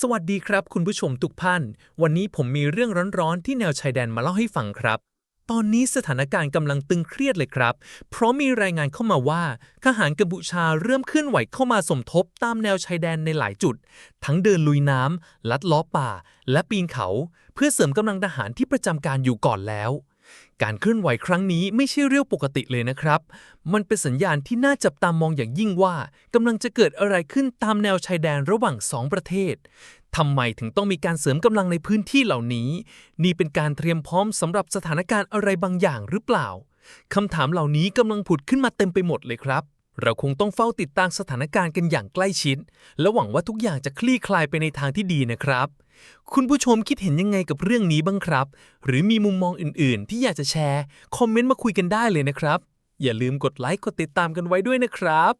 สวัสดีครับคุณผู้ชมทุกท่าน วันนี้ผมมีเรื่องร้อนๆ ที่แนวชายแดนมาเล่าให้ฟังครับ ตอนนี้สถานการณ์กำลังตึงเครียดเลยครับ เพราะมีรายงานเข้ามาว่าทหารกัมพูชาเริ่มเคลื่อนไหวเข้ามาสมทบตามแนวชายแดนในหลายจุด ทั้งเดินลุยน้ำลัดล้อป่า และปีนเขา เพื่อเสริมกำลังทหารที่ประจำการอยู่ก่อนแล้ว การเคลื่อนไหวครั้งนี้ไม่ใช่เรื่องปกติเลยนะครับ มันเป็นสัญญาณที่น่าจับตามองอย่างยิ่งว่ากำลังจะเกิดอะไรขึ้นตามแนวชายแดนระหว่างสองประเทศทำไมถึงต้องมีการเสริมกำลังในพื้นที่เหล่านี้ นี่เป็นการเตรียมพร้อมสำหรับสถานการณ์อะไรบางอย่างหรือเปล่าคำถามเหล่านี้กำลังผุดขึ้นมาเต็มไปหมดเลยครับ เราคงต้องเฝ้าติดตามสถานการณ์กันอย่างใกล้ชิด และหวังว่าทุกอย่างจะคลี่คลายไปในทางที่ดีนะครับ คุณผู้ชมคิดเห็นยังไงกับเรื่องนี้บ้างครับ หรือมีมุมมองอื่น ๆ ที่อยากจะแชร์ คอมเมนต์มาคุยกันได้เลยนะครับ อย่าลืมกดไลค์กดติดตามกันไว้ด้วยนะครับ